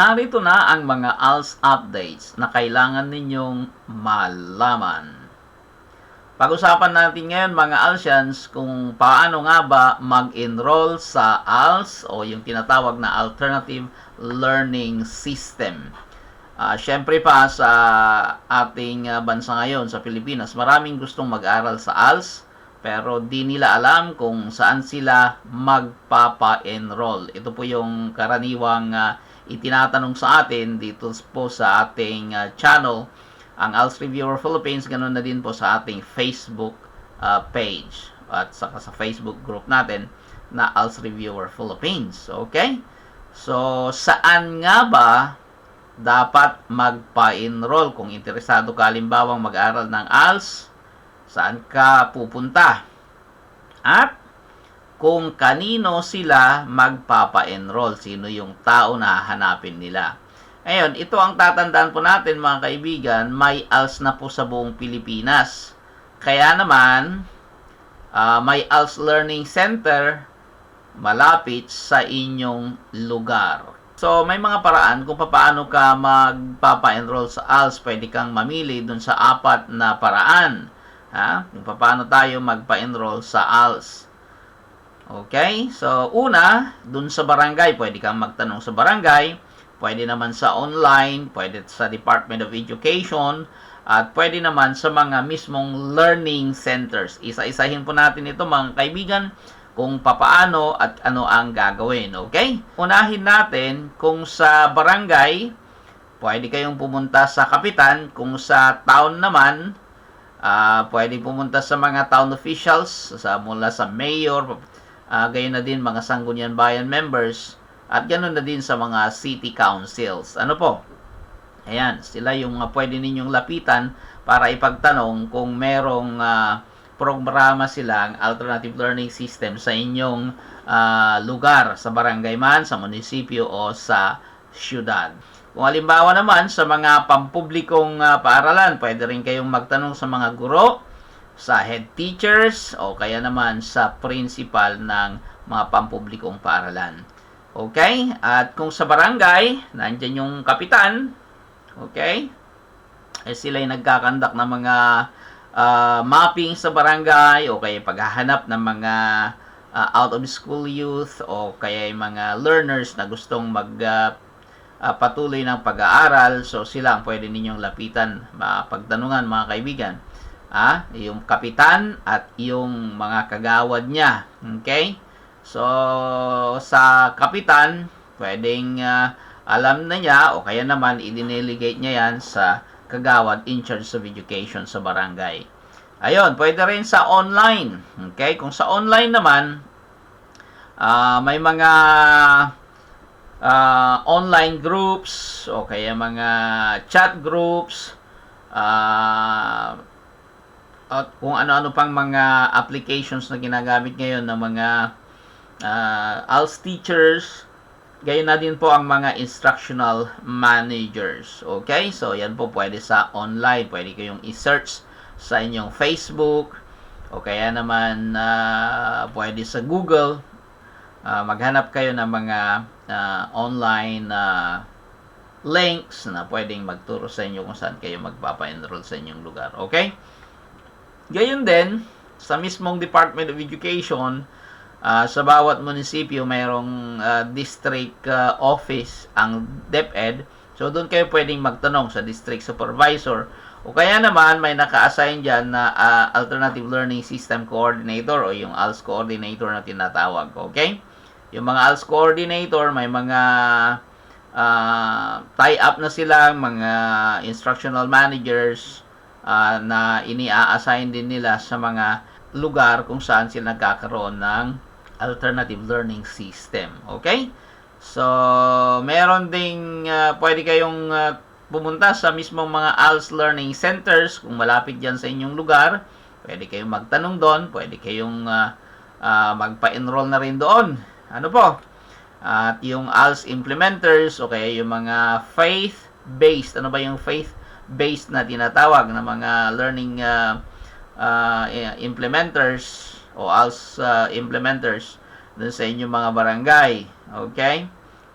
Narito na ang mga ALS updates na kailangan ninyong malaman. Pag-usapan natin ngayon mga ALSians kung paano nga ba mag-enroll sa ALS o yung tinatawag na Alternative Learning System. Uh, Siyempre pa sa ating uh, bansa ngayon sa Pilipinas, maraming gustong mag-aral sa ALS pero di nila alam kung saan sila magpapa-enroll. Ito po yung karaniwang uh, itinatanong sa atin dito po sa ating uh, channel ang ALS Reviewer Philippines, ganun na din po sa ating Facebook uh, page at saka sa Facebook group natin na ALS Reviewer Philippines. Okay? So, saan nga ba dapat magpa-enroll kung interesado ka halimbawang mag-aral ng ALS? Saan ka pupunta? At kung kanino sila magpapa-enroll, sino yung tao na hanapin nila. Ngayon, ito ang tatandaan po natin mga kaibigan, may ALS na po sa buong Pilipinas. Kaya naman, uh, may ALS Learning Center malapit sa inyong lugar. So, may mga paraan kung paano ka magpapa-enroll sa ALS. Pwede kang mamili dun sa apat na paraan. Ha? Kung paano tayo magpa-enroll sa ALS. Okay? So, una, dun sa barangay. Pwede kang magtanong sa barangay pwede naman sa online, pwede sa Department of Education, at pwede naman sa mga mismong learning centers. Isa-isahin po natin ito mga kaibigan kung papaano at ano ang gagawin. Okay? Unahin natin kung sa barangay, pwede kayong pumunta sa kapitan. Kung sa town naman, uh, pwede pumunta sa mga town officials, sa, mula sa mayor, uh, gayon na din mga Sangguniang Bayan members, at ganoon na din sa mga city councils. Ano po? Ayan, sila yung uh, pwede ninyong lapitan para ipagtanong kung merong uh, programa silang alternative learning system sa inyong uh, lugar, sa barangay man, sa munisipyo o sa syudad. Kung halimbawa naman sa mga pampublikong uh, paaralan, pwede rin kayong magtanong sa mga guro, sa head teachers o kaya naman sa principal ng mga pampublikong paaralan. Okay? At kung sa barangay, nandyan yung kapitan, okay? Eh sila yung nagkakandak ng mga uh, mapping sa barangay o kaya paghahanap ng mga uh, out of school youth o kaya yung mga learners na gustong mag uh, uh, patuloy ng pag-aaral. So sila ang pwede ninyong lapitan, mapagtanungan mga kaibigan. Ah, yung kapitan at yung mga kagawad niya. Okay? So, sa kapitan, pwedeng uh, alam na niya o kaya naman i-delegate niya yan sa kagawad in charge of education sa barangay. Ayun, pwede rin sa online. Okay? Kung sa online naman, uh, may mga uh, online groups o kaya mga chat groups uh, at kung ano-ano pang mga applications na ginagamit ngayon ng mga uh, ALS teachers, gayon na din po ang mga instructional managers. Okay? So, yan po pwede sa online. Pwede kayong i-search sa inyong Facebook o kaya naman uh, pwede sa Google. Uh, maghanap kayo ng mga uh, online uh, links na pwedeng magturo sa inyo kung saan kayo magpapa-enroll sa inyong lugar. Okay? Gayon din, sa mismong Department of Education, Uh, sa bawat munisipyo mayroong uh, district uh, office ang DepEd. So doon kayo pwedeng magtanong sa district supervisor o kaya naman may naka-assign diyan na uh, alternative learning system coordinator o yung ALS coordinator na tinatawag. Okay? Yung mga ALS coordinator may mga uh, tie-up na sila mga instructional managers uh, na ini-assign din nila sa mga lugar kung saan sila nagkakaroon ng alternative learning system. Okay? So, meron ding uh, pwede kayong uh, pumunta sa mismong mga ALS learning centers kung malapit diyan sa inyong lugar. Pwede kayong magtanong doon, pwede kayong uh, uh, magpa-enroll na rin doon. Ano po? At yung ALS implementers o kaya yung mga faith-based, ano ba yung faith-based na tinatawag na mga learning uh, uh, implementers o ALS uh, implementers dun sa inyong mga barangay. Okay?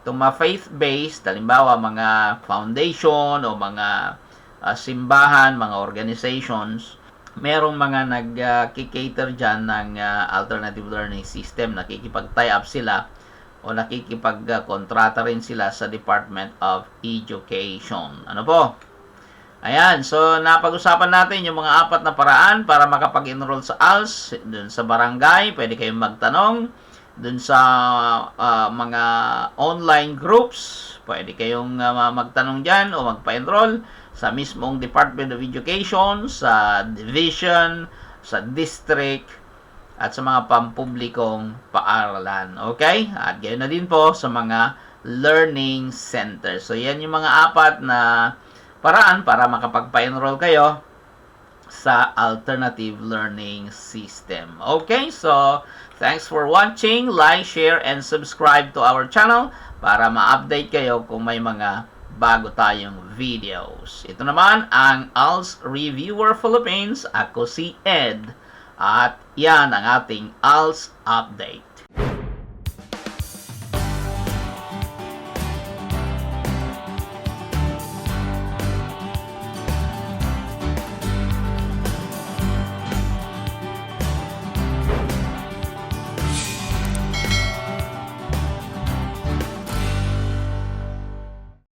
itong mga faith-based, halimbawa mga foundation o mga ah, simbahan, mga organizations, merong mga nag-cater dyan ng ah, alternative learning system. Nakikipag-tie up sila o nakikipag-kontrata rin sila sa Department of Education. Ano po? Ayan, so napag-usapan natin yung mga apat na paraan para makapag-enroll sa ALS. Dun sa barangay, pwede kayong magtanong. Dun sa ah, mga online groups, pwede kayong ah, magtanong dyan o magpa-enroll sa mismong Department of Education, sa division, sa district, at sa mga pampublikong paaralan. Okay? At gayon na din po sa mga learning centers. So, yan yung mga apat na paraan para makapagpa-enroll kayo sa alternative learning system. Okay? So, thanks for watching. Like, share, and subscribe to our channel para ma-update kayo kung may mga bago tayong videos. Ito naman ang ALS Reviewer Philippines. Ako si Ed. At yan ang ating ALS update.